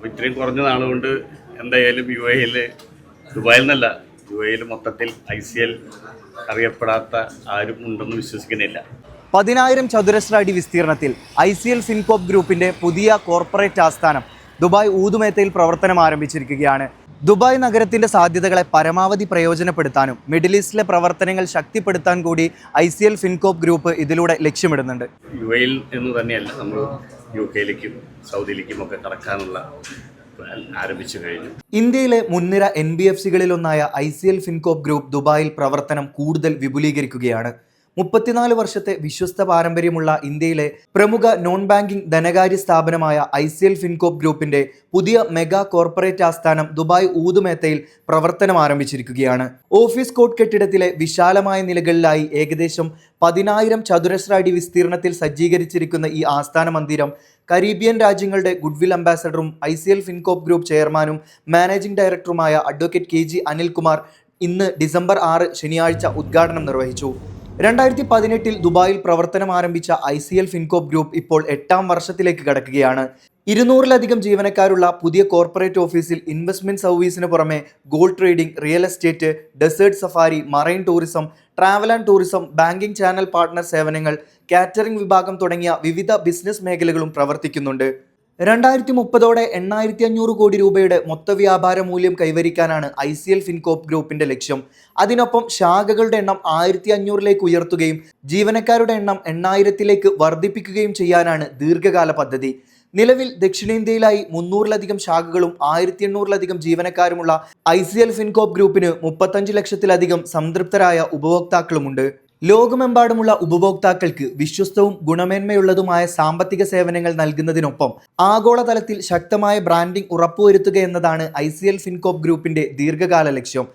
അപ്പോൾ ഇത്രയും കുറഞ്ഞ നാളുകൊണ്ട് എന്തായാലും യു എയിൽ ദുബായിൽ നിന്നല്ല യു എയിൽ മൊത്തത്തിൽ ഐ സി എൽ അറിയപ്പെടാത്ത ആരും ഉണ്ടെന്ന് വിശ്വസിക്കുന്നില്ല. പതിനായിരം ചതുരശ്ര അടി വിസ്തീർണത്തിൽ ഐ സി എൽ ഫിൻകോപ്പ് ഗ്രൂപ്പിന്റെ പുതിയ കോർപ്പറേറ്റ് ആസ്ഥാനം ദുബായ് ഊതുമേത്തയിൽ പ്രവർത്തനം ആരംഭിച്ചിരിക്കുകയാണ്. ദുബായ് നഗരത്തിന്റെ സാധ്യതകളെ പരമാവധി പ്രയോജനപ്പെടുത്താനും മിഡിൽ ഈസ്റ്റിലെ പ്രവർത്തനങ്ങൾ ശക്തിപ്പെടുത്താൻ കൂടി I C L Fincorp group ഇതിലൂടെ ലക്ഷ്യമിടുന്നുണ്ട്. യു എയിൽ എന്ന് തന്നെയല്ല നമ്മൾ യു കെയിലേക്കും സൗദിയിലേക്കും ഒക്കെ കടക്കാനുള്ള ആരംഭിച്ചു കഴിഞ്ഞു. ഇന്ത്യയിലെ മുൻനിര N B F സികളിലൊന്നായ I C L Fincorp group ദുബായിൽ പ്രവർത്തനം കൂടുതൽ വിപുലീകരിക്കുകയാണ്. മുപ്പത്തിനാല് വർഷത്തെ വിശ്വസ്ത പാരമ്പര്യമുള്ള ഇന്ത്യയിലെ പ്രമുഖ നോൺ ബാങ്കിംഗ് ധനകാര്യ സ്ഥാപനമായ ഐ സി എൽ ഫിൻകോപ്പ് ഗ്രൂപ്പിന്റെ പുതിയ മെഗാ കോർപ്പറേറ്റ് ആസ്ഥാനം ദുബായ് ഊതുമേത്തയിൽ പ്രവർത്തനം ആരംഭിച്ചിരിക്കുകയാണ്. ഓഫീസ് കോട്ട് കെട്ടിടത്തിലെ വിശാലമായ നിലകളിലായി ഏകദേശം പതിനായിരം ചതുരശ്ര അടി വിസ്തീർണത്തിൽ സജ്ജീകരിച്ചിരിക്കുന്ന ഈ ആസ്ഥാന മന്ദിരം കരീബിയൻ രാജ്യങ്ങളുടെ goodwill അംബാസഡറും I C L Fincorp group ചെയർമാനും മാനേജിംഗ് ഡയറക്ടറുമായ അഡ്വക്കേറ്റ് കെ ജി അനിൽകുമാർ ഇന്ന് ഡിസംബർ ആറ് ശനിയാഴ്ച ഉദ്ഘാടനം നിർവഹിച്ചു. രണ്ടായിരത്തി പതിനെട്ടിൽ ദുബായിൽ പ്രവർത്തനം ആരംഭിച്ച I C L Fincorp group ഇപ്പോൾ എട്ടാം വർഷത്തിലേക്ക് കടക്കുകയാണ്. ഇരുന്നൂറിലധികം ജീവനക്കാരുള്ള പുതിയ കോർപ്പറേറ്റ് ഓഫീസിൽ ഇൻവെസ്റ്റ്മെന്റ് സർവീസിന് പുറമെ gold trading real estate desert safari marine tourism travel and tourism banking channel partner സേവനങ്ങൾ കാറ്ററിംഗ് വിഭാഗം തുടങ്ങിയ വിവിധ ബിസിനസ് മേഖലകളും പ്രവർത്തിക്കുന്നുണ്ട്. രണ്ടായിരത്തി മുപ്പതോടെ എണ്ണായിരത്തി അഞ്ഞൂറ് കോടി രൂപയുടെ മൊത്ത വ്യാപാര മൂല്യം കൈവരിക്കാനാണ് ഐ സി എൽ ഫിൻകോപ്പ് ഗ്രൂപ്പിന്റെ ലക്ഷ്യം. അതിനൊപ്പം ശാഖകളുടെ എണ്ണം ആയിരത്തി അഞ്ഞൂറിലേക്ക് ഉയർത്തുകയും ജീവനക്കാരുടെ എണ്ണം എണ്ണായിരത്തിലേക്ക് വർദ്ധിപ്പിക്കുകയും ചെയ്യാനാണ് ദീർഘകാല പദ്ധതി. നിലവിൽ ദക്ഷിണേന്ത്യയിലായി മുന്നൂറിലധികം ശാഖകളും ആയിരത്തി എണ്ണൂറിലധികം ജീവനക്കാരുമുള്ള ഐ സി എൽ ഫിൻകോപ്പ് ഗ്രൂപ്പിന് മുപ്പത്തഞ്ച് ലക്ഷത്തിലധികം സംതൃപ്തരായ ഉപഭോക്താക്കളുമുണ്ട്. ലോകമെമ്പാടുമുള്ള ഉപഭോക്താക്കൾക്ക് വിശ്വസ്തവും ഗുണമേന്മയുള്ളതുമായ സാമ്പത്തിക സേവനങ്ങൾ നൽകുന്നതിനൊപ്പം ആഗോളതലത്തിൽ ശക്തമായ ബ്രാൻഡിംഗ് ഉറപ്പുവരുത്തുക എന്നതാണ് ഐ സി എൽ ഫിൻകോപ്പ് ഗ്രൂപ്പിന്റെ ദീർഘകാല ലക്ഷ്യം.